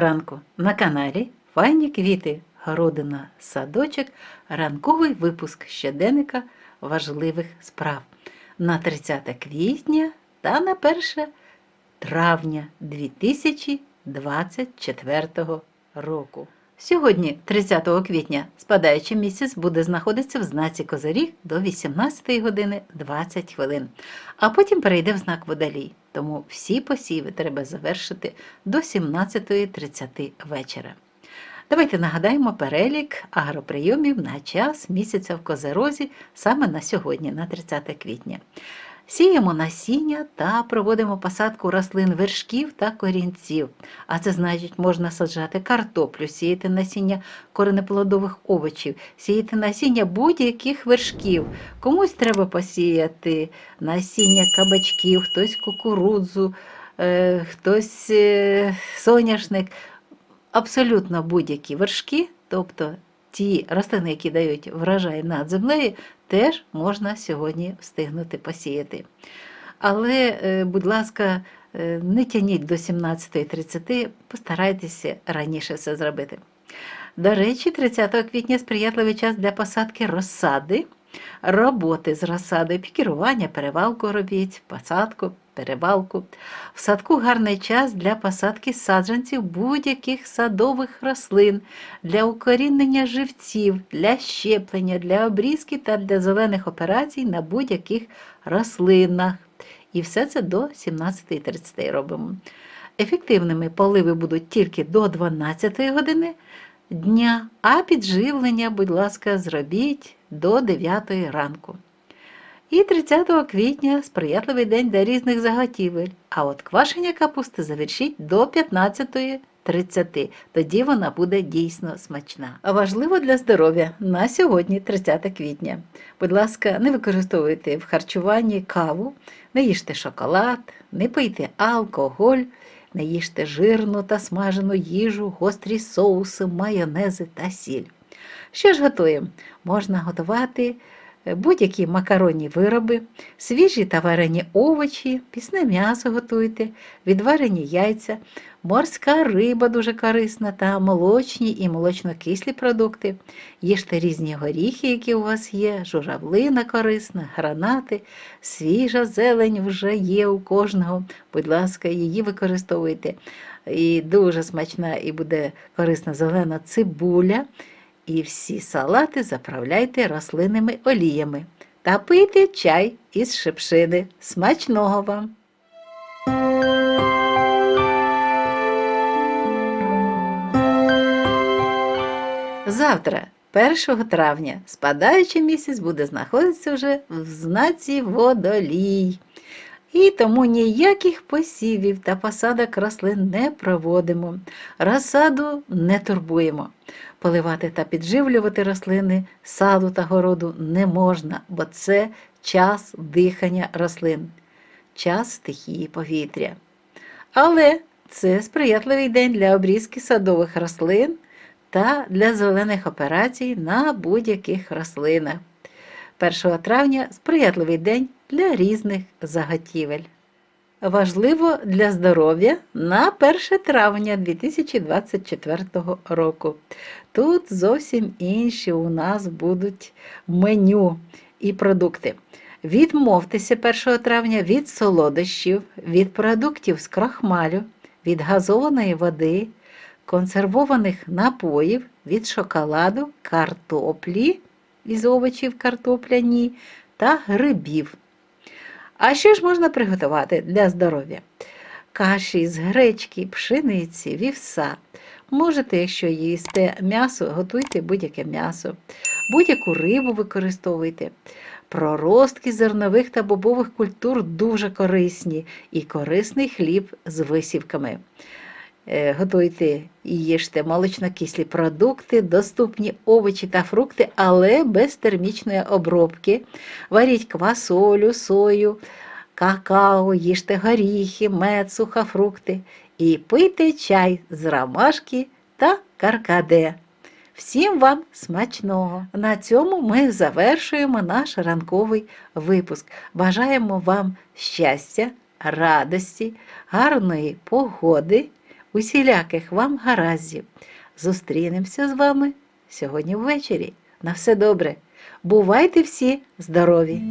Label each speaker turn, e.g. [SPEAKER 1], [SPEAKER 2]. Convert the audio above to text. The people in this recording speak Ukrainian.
[SPEAKER 1] ранку на каналі Файні квіти, городина, садочок, ранковий випуск щоденника важливих справ на 30 квітня та на 1 травня 2024 року. Сьогодні, 30 квітня, спадаючий місяць буде знаходитися в знаці Козиріг до 18 години 20 хвилин, а потім перейде в знак Водолій. Тому всі посіви треба завершити до 17.30 вечора. Давайте нагадаємо перелік агроприйомів на час місяця в Козерозі саме на сьогодні, на 30 квітня. Сіємо насіння та проводимо посадку рослин вершків та корінців. А це значить, можна саджати картоплю, сіяти насіння коренеплодових овочів, сіяти насіння будь-яких вершків. Комусь треба посіяти насіння кабачків, хтось кукурудзу, е, хтось е, соняшник. Абсолютно будь-які вершки, тобто ті рослини, які дають врожай над землею, теж можна сьогодні встигнути посіяти. Але, е, будь ласка, е, не тяніть до 17.30, постарайтеся раніше все зробити. До речі, 30 квітня сприятливий час для посадки розсади, роботи з розсадою, пікірування, перевалку робіть, посадку, перевалку. В садку гарний час для посадки саджанців будь-яких садових рослин, для укорінення живців, для щеплення, для обрізки та для зелених операцій на будь-яких рослинах. І все це до 17.30 робимо. Ефективними поливи будуть тільки до 12 години дня, а підживлення, будь ласка, зробіть до 9 ранку. І 30 квітня сприятливий день для різних заготівель, а от квашення капусти завершіть до 15.30, тоді вона буде дійсно смачна. Важливо для здоров'я на сьогодні, 30 квітня. Будь ласка, не використовуйте в харчуванні каву, не їжте шоколад, не пийте алкоголь. Не їжте жирну та смажену їжу, гострі соуси, майонези та сіль. Що ж готуємо? Можна готувати будь-які макаронні вироби, свіжі та варені овочі, пісне м'ясо готуйте, відварені яйця, морська риба дуже корисна та молочні і молочно-кислі продукти. Їжте різні горіхи, які у вас є, журавлина корисна, гранати, свіжа зелень вже є у кожного. Будь ласка, її використовуйте. І дуже смачна і буде корисна зелена цибуля. І всі салати заправляйте рослинними оліями та пийте чай із шипшини. Смачного вам! Завтра, 1 травня, спадаючий місяць буде знаходитися вже в знаці водолій. І тому ніяких посівів та посадок рослин не проводимо, розсаду не турбуємо. Поливати та підживлювати рослини саду та городу не можна, бо це час дихання рослин, час стихії повітря. Але це сприятливий день для обрізки садових рослин та для зелених операцій на будь-яких рослинах. 1 травня сприятливий день для різних заготівель. Важливо для здоров'я на 1 травня 2024 року. Тут зовсім інші у нас будуть меню і продукти. Відмовтеся 1 травня від солодощів, від продуктів з крахмалю, від газованої води, консервованих напоїв, від шоколаду, картоплі із овочів картопляні та грибів. А що ж можна приготувати для здоров'я? Каші з гречки, пшениці, вівса. Можете, якщо їсте м'ясо, готуйте будь-яке м'ясо, будь-яку рибу використовуйте. Проростки зернових та бобових культур дуже корисні і корисний хліб з висівками. Е, готуйте і їжте молочно-кислі продукти, доступні овочі та фрукти, але без термічної обробки. Варіть квасолю, сою, какао, їжте горіхи, мед, сухофрукти і пийте чай з ромашки та каркаде. Всім вам смачного! На цьому ми завершуємо наш ранковий випуск. Бажаємо вам щастя, радості, гарної погоди усіляких вам гараздів. Зустрінемося з вами сьогодні ввечері. На все добре. Бувайте всі здорові!